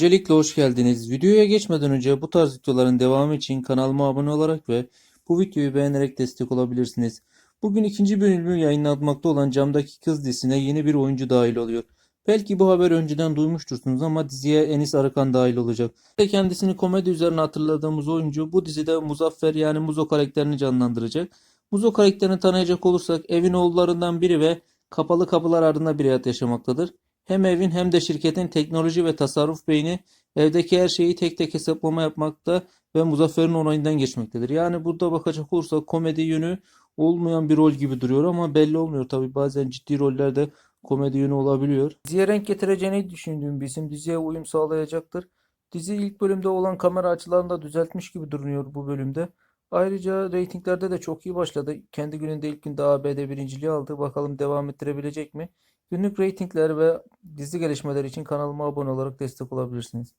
Öncelikle hoş geldiniz. Videoya geçmeden önce bu tarz videoların devamı için kanalıma abone olarak ve bu videoyu beğenerek destek olabilirsiniz. Bugün ikinci bölümü yayınlanmakta olan Camdaki Kız dizisine yeni bir oyuncu dahil oluyor. Belki bu haberi önceden duymuştursunuz ama diziye Enis Arıkan dahil olacak. Ve kendisini komedi üzerine hatırladığımız oyuncu bu dizide Muzaffer yani Muzo karakterini canlandıracak. Muzo karakterini tanıyacak olursak evin oğullarından biri ve kapalı kapılar ardında bir hayat yaşamaktadır. Hem evin hem de şirketin teknoloji ve tasarruf beyni evdeki her şeyi tek tek hesaplama yapmakta ve Muzaffer'in onayından geçmektedir. Yani burada bakacak olursak komedi yönü olmayan bir rol gibi duruyor ama belli olmuyor tabii bazen ciddi rollerde komedi yönü olabiliyor. Diziye renk getireceğini düşündüğüm bir isim diziye uyum sağlayacaktır. Dizi ilk bölümde olan kamera açılarını da düzeltmiş gibi duruyor bu bölümde. Ayrıca reytinglerde de çok iyi başladı. Kendi gününde ilk günde ABD birinciliği aldı. Bakalım devam ettirebilecek mi? Günlük reytingler ve dizi gelişmeleri için kanalıma abone olarak destek olabilirsiniz.